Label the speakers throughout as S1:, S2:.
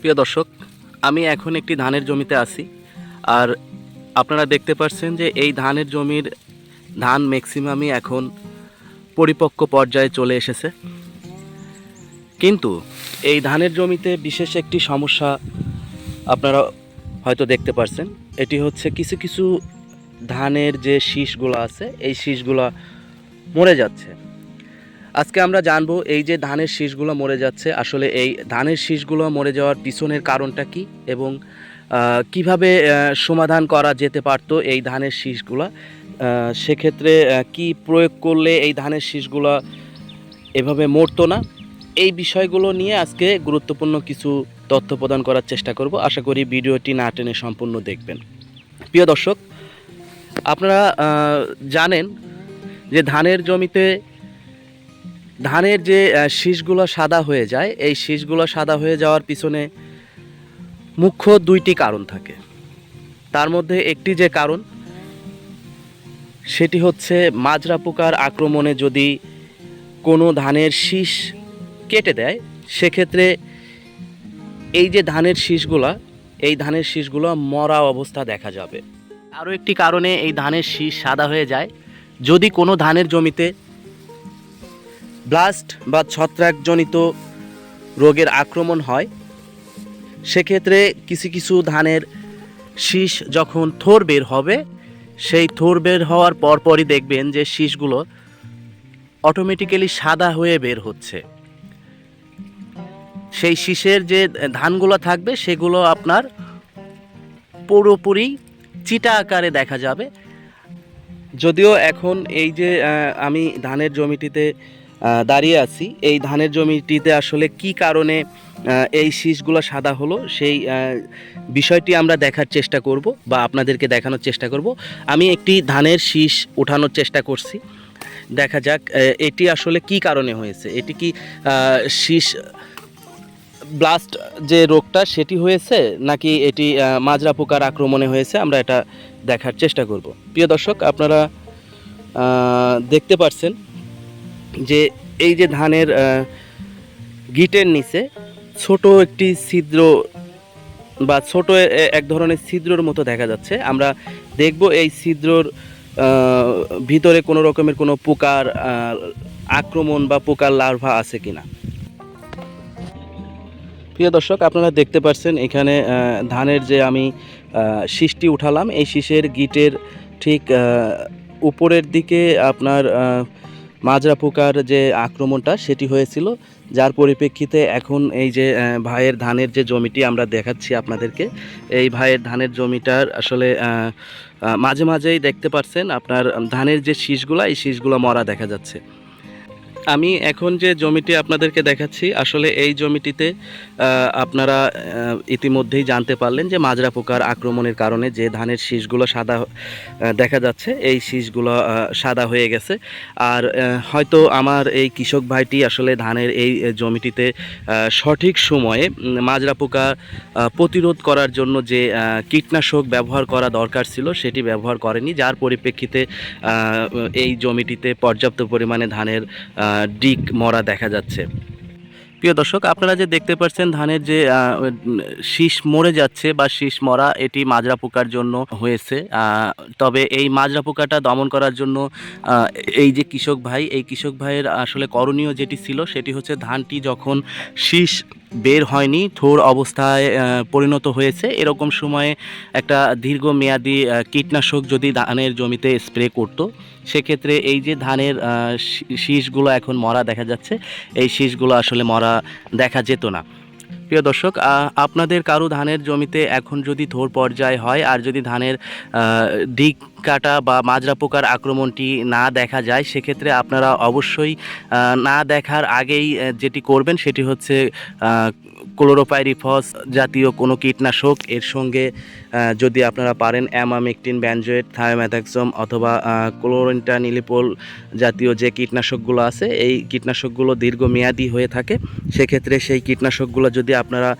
S1: প্রিয় দর্শক, আমি এখন একটি ধানের জমিতে আছি। আর আপনারা দেখতে পাচ্ছেন যে এই ধানের জমির ধান ম্যাক্সিমামই এখন পরিপক্ক পর্যায়ে চলে এসেছে। কিন্তু এই ধানের জমিতে বিশেষ একটি সমস্যা আপনারা হয়তো দেখতে পাচ্ছেন এটি হচ্ছে কিছু কিছু ধানের যে শীষগুলো আছে, এই শীষগুলো মরে যাচ্ছে। আজকে আমরা জানব এই যে ধানের শীষগুলো মরে যাচ্ছে, আসলে এই ধানের শীষগুলো মরে যাওয়ার পিছনের কারণটা কি এবং কীভাবে সমাধান করা যেতে পারতো এই ধানের শীষগুলো? সেক্ষেত্রে কি প্রয়োগ করলে এই ধানের শীষগুলো এভাবে মরতো না? এই বিষয়গুলো নিয়ে আজকে গুরুত্বপূর্ণ কিছু তথ্য প্রদান করার চেষ্টা করব। আশা করি ভিডিওটি না টেনে সম্পূর্ণ দেখবেন। প্রিয় দর্শক, আপনারা জানেন যে ধানের জমিতে ধানের যে শীষগুলো সাদা হয়ে যায়, এই শীষগুলো সাদা হয়ে যাওয়ার পিছনে মুখ্য দুইটি কারণ থাকে। তার মধ্যে একটি যে কারণ, সেটি হচ্ছে মাজরা পোকার আক্রমণে যদি কোনো ধানের শীষ কেটে দেয়, সেক্ষেত্রে এই যে ধানের শীষগুলা, এই ধানের শীষগুলো মরা অবস্থা দেখা যাবে। আরও একটি কারণে এই ধানের শীষ সাদা হয়ে যায়। যদি কোনো ধানের জমিতে ব্লাস্ট বা ছত্রাকজনিত রোগের আক্রমণ হয়। সেক্ষেত্রে কিছু কিছু ধানের শীষ যখন থোর বের হবে, সেই থোর বের হওয়ার পরপরই দেখবেন যে শীষগুলো অটোমেটিক্যালি সাদা হয়ে বের হচ্ছে। সেই শীষের যে ধানগুলো থাকবে, সেগুলো আপনার পুরোপুরি চিটা আকারে দেখা যাবে। যদিও এখন এই যে আমি ধানের জমিটিতে দাঁড়িয়ে আছি। এই ধানের জমিটিতে আসলে কি কারণে এই শীষগুলো সাদা হলো সেই বিষয়টি আমরা দেখার চেষ্টা করব বা আপনাদেরকে দেখানোর চেষ্টা করব। আমি একটি ধানের শীষ ওঠানোর চেষ্টা করছি। দেখা যাক এটি আসলে কি কারণে হয়েছে? এটি কি শীষ ব্লাস্ট যে রোগটা সেটি হয়েছে নাকি এটি মাজরা পোকার আক্রমণে হয়েছে? আমরা এটা দেখার চেষ্টা করব। প্রিয় দর্শক, আপনারা দেখতে পাচ্ছেন যে এই যে ধানের গিটের নিচে ছোট একটি ছিদ্র বা ছোট এক ধরনের ছিদ্রর মতো দেখা যাচ্ছে। আমরা দেখব এই ছিদ্রর ভিতরে কোনো রকমের কোনো পোকার আক্রমণ বা পোকার লার্ভা আছে কিনা। প্রিয় দর্শক, আপনারা দেখতে পাচ্ছেন এখানে ধানের যে আমি শীষটি উঠালাম, এই শীষের গিটের ঠিক উপরের দিকে আপনার মাজরা পোকার যে আক্রমণটা, সেটি হয়েছিল। যার পরিপ্রেক্ষিতে এখন এই যে ভাইয়ের ধানের যে জমিটি আমরা দেখাচ্ছি আপনাদেরকে, এই ভাইয়ের ধানের জমিটার আসলে মাঝে মাঝেই দেখতে পাচ্ছেন আপনার ধানের যে শীষগুলো, এই শীষগুলো মরা দেখা যাচ্ছে। আমি এখন যে জমিটি আপনাদেরকে দেখাচ্ছি, আসলে এই জমিটিতে আপনারা ইতিমধ্যেই জানতে পারলেন যে মাজরা পোকার আক্রমণের কারণে যে ধানের শীষগুলো সাদা দেখা যাচ্ছে, এই শীষগুলো সাদা হয়ে গেছে। আর হয়তো আমার এই কৃষক ভাইটি আসলে ধানের এই জমিটিতে সঠিক সময়ে মাজরা পোকা প্রতিরোধ করার জন্য যে কীটনাশক ব্যবহার করা দরকার ছিল, সেটি ব্যবহার করেনি। যার পরিপ্রেক্ষিতে এই জমিটিতে পর্যাপ্ত পরিমাণে ধানের ডিক মরা দেখা যাচ্ছে। প্রিয় দর্শক, আপনারা যে দেখতে পাচ্ছেন ধানের যে শীষ মরে যাচ্ছে বা শীষ মরা, এটি মাজরা পোকার জন্য হয়েছে। তবে এই মাজরা পোকাটা দমন করার জন্য এই যে কৃষক ভাই, এই কৃষক ভাইয়ের আসলে করণীয় যেটি ছিল, সেটি হচ্ছে ধানটি যখন শীষ বের হয়নি, থোর অবস্থায় পরিণত হয়েছে। এরকম সময়ে একটা দীর্ঘমেয়াদী কীটনাশক যদি ধানের জমিতে স্প্রে করতো, সেক্ষেত্রে এই যে ধানের শীষগুলো এখন মরা দেখা যাচ্ছে, এই শীষগুলো আসলে মরা দেখা যেত না। প্রিয় দর্শক আপনাদের কারও ধানের জমিতে এখন যদি থোর পর্যায় হয়, আর যদি ধানের ডিগ কাটা বা মাজরা পোকার আক্রমণটি না দেখা যায়, সেক্ষেত্রে আপনারা অবশ্যই না দেখার আগেই যেটি করবেন সেটি হচ্ছে ক্লোরোপাইরিফস জাতীয় কোনো কীটনাশক। এর সঙ্গে যদি আপনারা পারেন অ্যামামেকটিন ব্যানজয়েড থায়োম্যাথাক্সম অথবা ক্লোরেন্টা নিলিপোল জাতীয় যে কীটনাশকগুলো আছে, এই কীটনাশকগুলো দীর্ঘমেয়াদী হয়ে থাকে। সেক্ষেত্রে সেই কীটনাশকগুলো যদি আপনারা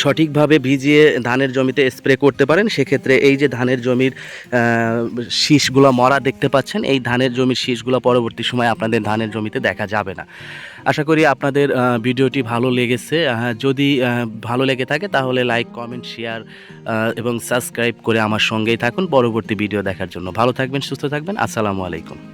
S1: সঠিকভাবে ভিজিয়ে ধানের জমিতে স্প্রে করতে পারেন, সেক্ষেত্রে এই যে ধানের জমির শীষগুলো মরা দেখতে পাচ্ছেন, এই ধানের জমির শীষগুলো পরবর্তী সময় আপনাদের ধানের জমিতে দেখা যাবে না। আশা করি আপনাদের ভিডিওটি ভালো লেগেছে। যদি ভালো লেগে থাকে তাহলে লাইক, কমেন্ট, শেয়ার এবং সাবস্ক্রাইব করে আমার সঙ্গেই থাকুন। পরবর্তী ভিডিও দেখার জন্য ভালো থাকবেন, সুস্থ থাকবেন। আসসালামু আলাইকুম।